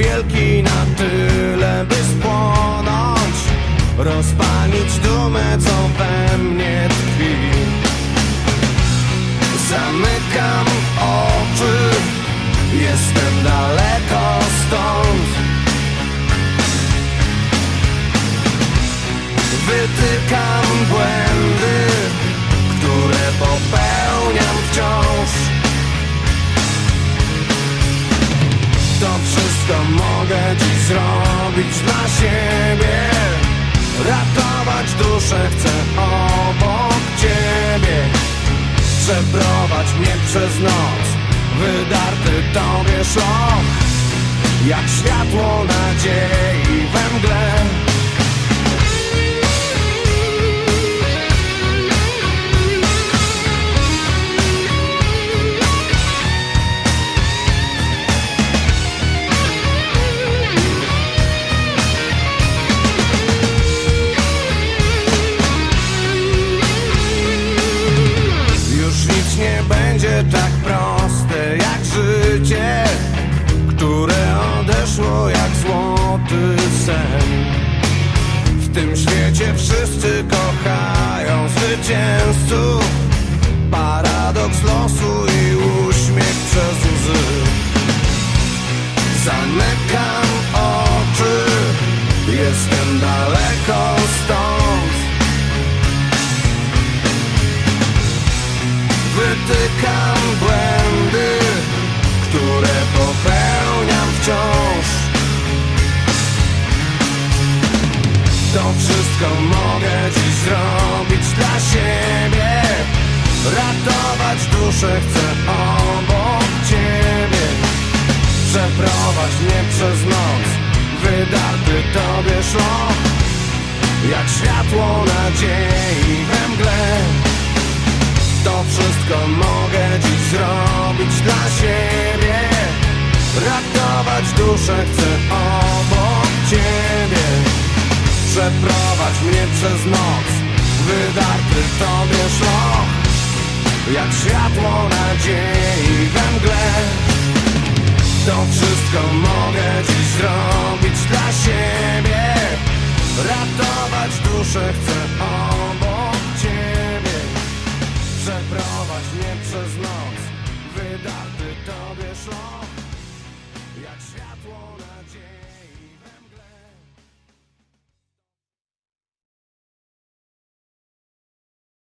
wielki na tyle, by spłonąć Rozpalić dumę, co we mnie tkwi. Zamykam oczy Jestem daleko stąd. Wytykam błędy. Wszystko mogę dziś zrobić dla siebie? Ratować duszę chcę obok ciebie. Przeprowadź mnie przez noc Wydarty tobie szlok Jak światło nadziei we mgle tak proste jak życie, które odeszło jak złoty sen. W tym świecie wszyscy kochają zwycięzców, paradoks losu i uśmiech przez łzy. Zamykam To wszystko mogę dziś zrobić dla siebie. Ratować duszę chcę obok ciebie. Przeprowadź mnie przez noc Wydarty tobie szlok Jak światło nadziei we mgle. To wszystko mogę dziś zrobić dla siebie. Ratować duszę chcę obok ciebie Przeprowadź mnie przez noc Wydarty tobie szloch. Jak światło nadziei we mgle To wszystko mogę dziś zrobić dla siebie. Ratować duszę chcę obok ciebie. Przeprowadź mnie przez noc Wydarty tobie szloch. Jak światło